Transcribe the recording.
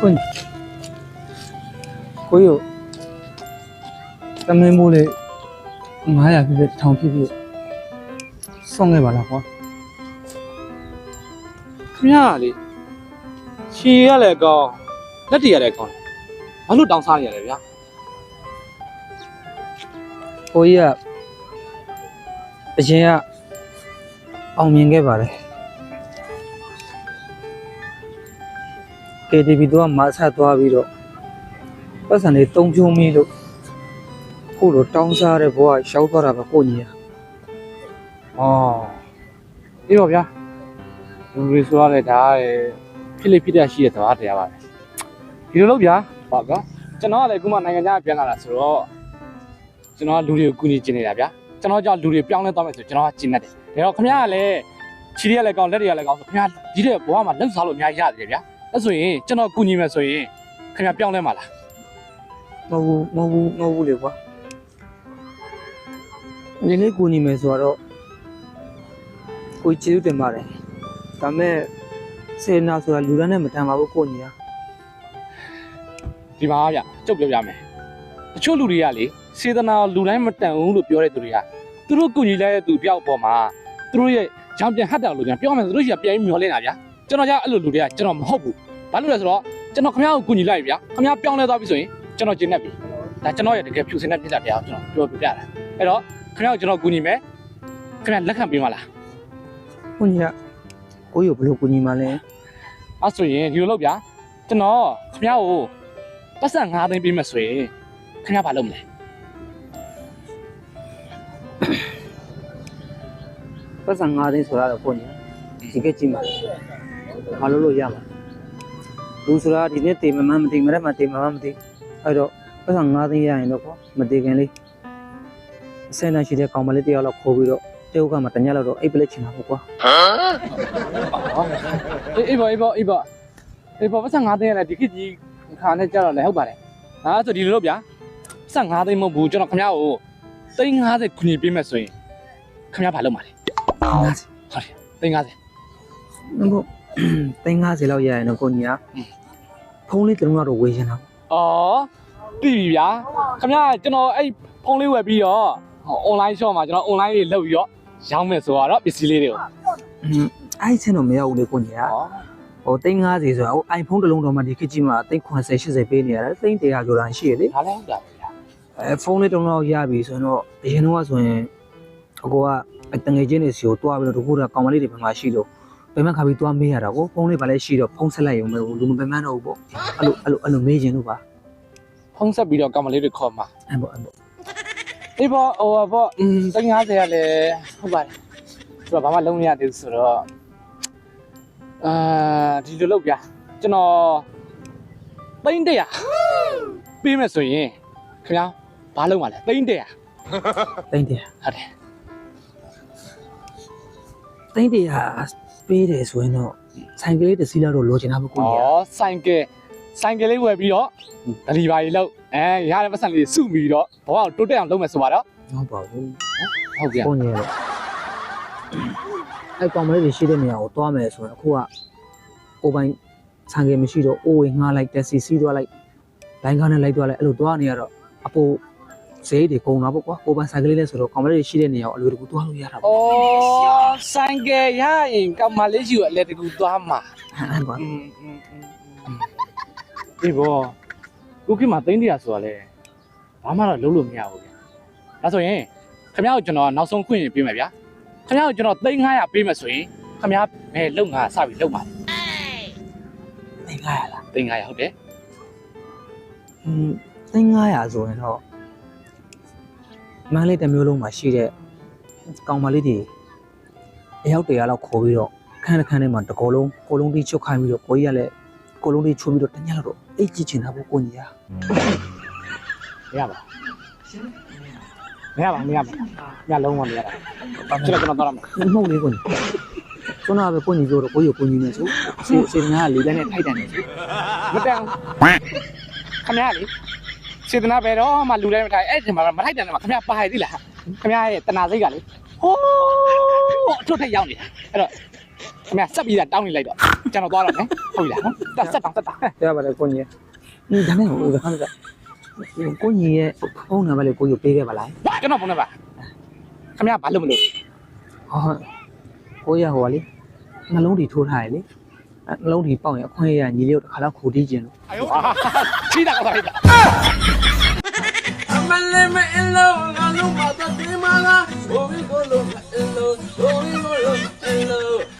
ကိုကြီးကိုကြီးကိုသမင်းမိုးလေး900ပြည့်ပြည့်ထောင်ပြည့်ပြည့်ဆုံးခဲ့ပါလားကွာခင်ဗျားကလေရှည်ရလည်းကောင်းလက်တည်ရလည်းကောင်းဘာလို့တောင်းစားနေရလဲဗျာကိုကြီးကအရင်ကအောင်မြင်ခဲ့ပါတယ် KTV တော့မဆက်သွားပြီးတော့ပတ်စံလေးတုံးဖြုံးမီလို့ခုလိုတောင်းစားတဲ့ဘဝရှောက်သွားတာပဲကိုကြီးอ่ะဩအေးပါဗျာလူတွေဆိုရတယ်ဒါကဖြစ်လိဖြစ်တတ်ရှိတဲ့သွားတရားပါပဲဒီလိုလို့ဗျာဟုတ်ကဲ့ကျွန်တော်ကလည်းအခုမှနိုင်ငံခြားပြန်လာတာဆိုတော့ကျွန်တော်ကလူတွေကိုကူညီချင်နေတာဗျာကျွန်တော်ကြောင့်လူတွေပြောင်းလဲသွားမယ်ဆိုကျွန်တော်ကကျင်တတ်တယ်ဒါတော့ခင်ဗျားကလည်းခြေရလည်းကောင်းလက်တွေကလည်းကောင်းဆိုခင်ဗျားဒီတဲ့ဘဝမှာလက်စားလို့အများကြီးရတယ်ဗျာ အဲဆိုရင်ကျွန်တော်ကူညီမယ်ဆိုရင်ခင်ဗျားပြောင်းလဲမှာလားမဟုတ်ဘူးမဟုတ်ဘူးမဟုတ်ဘူးလေကွာဒီနေ့ကိုညီမယ်ဆိုတော့ကိုကျေးဇူးတင်ပါတယ်ဒါပေမဲ့စေနာဆိုတာလူတန်းနဲ့မတန်ပါဘူးကိုညီอ่ะဒီမှာဗျကျုပ်ပြောပြမယ်တချို့လူတွေကလေစေတနာလူတိုင်းမတန်ဘူးလို့ပြောတဲ့သူတွေကသူတို့ကူညီလိုက်တဲ့သူပြောက်ပေါ်မှာသူတို့ရဲ့ကြောင်ပြန်ဟတ်တယ်လို့ကျွန်တော်ပြောမယ်ဆိုလို့ရှိရင်ပြန်ပြီးမျောလင်းတာဗျာ ကျွန်တော်ကြအဲ့လိုလူတွေကကျွန်တော်မဟုတ်ဘူးဘာလို့လဲဆိုတော့ကျွန်တော်ခမရကိုကူညီလိုက်ပြီဗျာခမရပြောင်းလဲသွားပြီဆိုရင်ကျွန်တော်ကျင်းနေပြီဒါကျွန်တော်ရဲ့တကယ်ဖြူစင်တဲ့ပြည်သားတရားကိုကျွန်တော်ပြောပြပြတာအဲ့တော့ခမရကိုကျွန်တော်ကူညီမယ်ခမရလက်ခံပေးမလားကူညီရကိုကြီးကိုဘယ်လိုကူညီမှာလဲအဲ့ဆိုရင်ဒီလိုလုပ်ဗျာကျွန်တော်ခမရကိုပတ်စံ5သိန်းပေးမယ်ဆိုရင်ခမရဘာလုပ်မလဲပတ်စံ5သိန်းဆိုရတော့ကိုကြီးဒီကကြည့်မှာ မလုပ်လို့ရမှာလူဆိုတာဒီနေ့တေမမှန်းမသိမရက်မှတေမမှန်းမသိအဲ့တော့ပတ်စံ9သိန်းရရင်တော့ကွာမတေခင်လေးအစဲနဲ့ရှိတဲ့ကောင်မလေးတယောက်လောက်ခိုးပြီးတော့တယောက်ကမှတညက်လောက်တော့အိပ်ပလက်ချင်တာပေါ့ကွာအေးအေးပါအေးပါအေးပါအေးပါပတ်စံ9သိန်းရလဲဒီခေတ်ကြီးခါနဲ့ကြတော့လည်းဟုတ်ပါတယ်ဒါဆိုဒီလိုလုပ်ဗျာပတ်စံ9သိန်းမဟုတ်ဘူးကျွန်တော်ခမ ्या ကိုသိန်း50ခွင့်ပေးမယ်ဆိုရင်ခမ ्या ဘာလုပ်မှာလဲသိန်း50ဟုတ် သိန်း50လောက်ရရင်တော့ကိုညီကဖုန်းလေးတစ်လုံးလောက်တော့ဝေချင်တာပေါ့အော်ပြီပြီဗျာခမ ्या ကျွန်တော်အဲ့ဖုန်းလေးဝယ်ပြီးတော့ online shop မှာကျွန်တော် online လေးလုပ်ပြီးတော့ရောင်းမယ်ဆိုတော့ပစ္စည်းလေးတွေကိုအဲ့ချင်းတော့မရဘူးလေကိုညီကဟောဟိုသိန်း50ဆိုတာဟို iPhone တစ်လုံးတော့မှဒီခေတ်ကြီးမှာသိန်း80 80ပေးနေရတယ်သိန်း100ကျော်တာရှိရလေဒါလည်းဟုတ်တာပဲဗျာအဲဖုန်းလေးတစ်လုံးလောက်ရပြီဆိုရင်တော့အရင်တော့ဆိုရင်အကိုကတငယ်ချင်းတွေစီကိုတွားပြီးတော့တကူကကောင်မလေးတွေဘယ်မှာရှိလို့ ဘယ်မှခါပြီးတွားမေးရတာကိုဖုန်းလေးပါလဲရှိတော့ဖုန်းဆက်လိုက်ရုံပဲလူမပင်မတော့ဘူးပေါ့အဲ့လိုအဲ့လိုအဲ့လိုမေးခြင်းလို့ပါဖုန်းဆက်ပြီးတော့ကောင်မလေးတွေခေါ်မှာအဲ့ပေါ့အဲ့ပေါ့အေးပေါ့ဟိုပေါ့อืม350ရလဲဟုတ်ပါတယ်သူကဘာမှလုံးမရသေးဘူးဆိုတော့အာဒီလိုလုပ်ဗျာကျွန်တော်သိန်း100ပေးမယ်ဆိုရင်ခင်ဗျာဘာလုံးပါလဲသိန်း100သိန်း100ဟုတ်တယ်သိန်း100 ပေးတယ်ဆိုရင်တော့ဆိုင်ကလေးတစ်စီးလောက်တော့လိုချင်တာပေါ့ကိုဩကြီးကဆိုင်ကယ်ဆိုင်ကယ်လေးဝယ်ပြီးတော့ဒလီဘာကြီးလောက်အဲရတဲ့ပတ်စံလေးစုပြီးတော့ဘဝကိုတိုးတက်အောင်လုပ်မယ်ဆိုပါတော့ဟုတ်ပါဘူးဟုတ်ဗျာကိုကြီးကတော့အဲ့ကောင်မလေးတွေရှိတဲ့နေရာကိုတွားမယ်ဆိုရင်အခုကကိုပိုင်ဆိုင်ကယ်မရှိတော့အိုးဝေးငှားလိုက်တက်စီစီးသွားလိုက်လိုင်းကားနဲ့လိုက်သွားလိုက်အဲ့လိုတွားနေရတော့အပို ဈေးတွေကုန်တာပေါ့ကွာကိုယ်ပိုင်ဆိုင်ကလေးလဲဆိုတော့ကောင်မလေးတွေရှိတဲ့နေရာကိုအလွယ်တကူသွားလို့ရတာပေါ့ဩဆိုင်ကယ်ရရင်ကောင်မလေးယူအလဲတကူသွားမှာအဲ့ကွာဒီဘောခုခေတ်မှာသိန်းတရာဆိုတာလဲဘာမှတော့လုံးလို့မရဘူးဗျာဒါဆိုရင်ခင်ဗျားကိုကျွန်တော်နောက်ဆုံးခွင့်ပေးမယ်ဗျာခင်ဗျားကိုကျွန်တော်သိန်း900ပေးမယ်ဆိုရင်ခင်ဗျားဘယ်လုံငါစပြီးလုံပါလဲသိန်း900လားသိန်း900ဟုတ်တယ်อืมသိန်း900ဆိုရင်တော့ မန်းလေးတစ်မျိုးလုံးမှာရှိတဲ့ကောင်မလေးတွေအယောက်တရာလောက်ခေါ်ပြီးတော့ခန်းတစ်ခန်းထဲမှာတကောလုံးကိုလုံးတီးချုပ်ခိုင်းပြီးတော့ကိုကြီးကလည်းကိုလုံးတီးချိုးပြီးတော့တညက်လောက်တော့အိတ်ကြည့်ချင်တာပေါ့ကိုကြီးကမရပါဘူးမရပါဘူးမရပါဘူးညလုံးဝမရပါဘူးကျွန်တော်ကျွန်တော်တော့ရမှာမဟုတ်လေကိုကြီးခုနကပဲကိုကြီးပြောတော့ကိုကြီးကိုကြီးနေဆိုစေစေနာကလေးလည်းနဲ့ထိုက်တန်နေဆိုမတန်ဘူးခင်ဗျားလေ စေတနာပဲတော့မှလူတိုင်းမထိုင်အဲ့ဒီမှာမထိုက်တယ်မှာခင်ဗျားပါရည်သီးလားခင်ဗျားရဲ့တနာစိတ်ကလေဟိုးအထွတ်ထက်ရောက်နေတာအဲ့တော့ခင်ဗျာဆက်ပြီးတာတောင်းနေလိုက်တော့ကျွန်တော်သွားတော့မယ်ဟုတ်ပြီလားနော်တက်ဆက်တောင်းဆက်တာရပါတယ်ကိုကြီးဒီဒါနဲ့ဟိုခါကကိုကြီးရဲ့ဖုန်းနံပါတ်လေးကိုကြီးပေးခဲ့ပါလားကျွန်တော်ဖုန်းနံပါတ်ခင်ဗျာဘာလို့မလို့ဟောကိုကြီးဟိုကလေနှလုံးတွေထိုးထားရလေ နှလုံးတွေပေါက်ရင်အခွင့်အရေးညီလေးတို့တစ်ခါတော့ခိုတီးကျင်လို့ချီတာကောက်လိုက်တာ Amaleme hello, galo mata te mala, obi golo hello, obi golo hello.